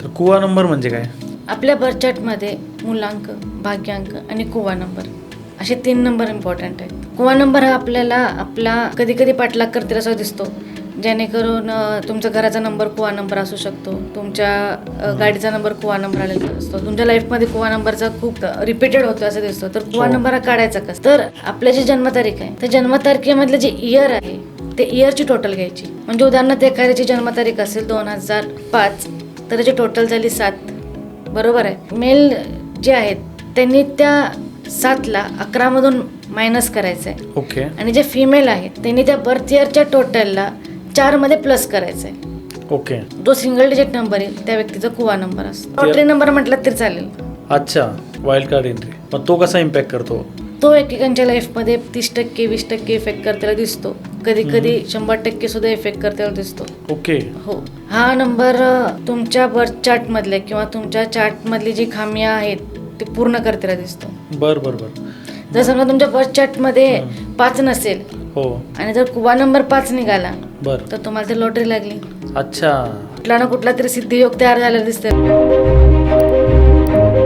तर कुवा नंबर म्हणजे काय? आपल्या बर्थ चार्टमध्ये मूलांक भाग्यांक आणि कुवा नंबर. असे तीन नंबर इम्पॉर्टंट आहेत. कुवा नंबर हा आपल्याला आपला कधी कधी पाठलाग करतील असं दिसतो जेणेकरून तुमच्या घराचा नंबर कुवा नंबर असू शकतो तुमच्या गाडीचा नंबर कुवा नंबर आलेला असतो तुमच्या लाईफमध्ये कुवा नंबरचा खूप रिपीटेड होतो असं दिसतो. तर कुवा हो. नंबर हा काढायचा कसं? तर आपल्या जी जन्मतारीख आहे त्या जन्मतारखेमधलं जे इयर आहे ते इयरची टोटल घ्यायची. म्हणजे उदाहरणार्थ एखाद्याची जन्मतारीख असेल दोन हजार पाच तर त्याची टोटल झाली सात. बरोबर आहे. मेल जे आहेत त्यांनी त्या सातला अकरामधून मायनस करायचं आहे ओके आणि जे फिमेल आहेत त्यांनी त्या बर्थ इयरच्या टोटलला चारमध्ये प्लस करायचं आहे ओके जो सिंगल डिजिट नंबर येईल त्या व्यक्तीचा कुवा नंबर असतो. लॉटरी नंबर म्हटला तरी चालेल. अच्छा वाईल्ड कार्ड एंट्री मग तो कसा इम्पॅक्ट करतो? तो एकेकांच्या लाईफमध्ये तीस टक्के वीस टक्के इफेक्ट करताना दिसतो. कधी कधी शंभर टक्के सुद्धा इफेक्ट करताना दिसतो. ओके. हो. हा नंबर तुमच्या बर्थ चार्टमधले किंवा तुमच्या चार्टमधली जी खामिया आहेत ते पूर्ण करताना दिसतो. बर बर बर. जर समजा तुमच्या बर्थ चार्टमध्ये पाच नसेल हो. आणि जर कुवा नंबर पाच निघाला बर. तर तुम्हाला ते लॉटरी लागली. अच्छा. कुठला ना कुठला तरी सिद्धियोग तयार झालेला दिसतोय.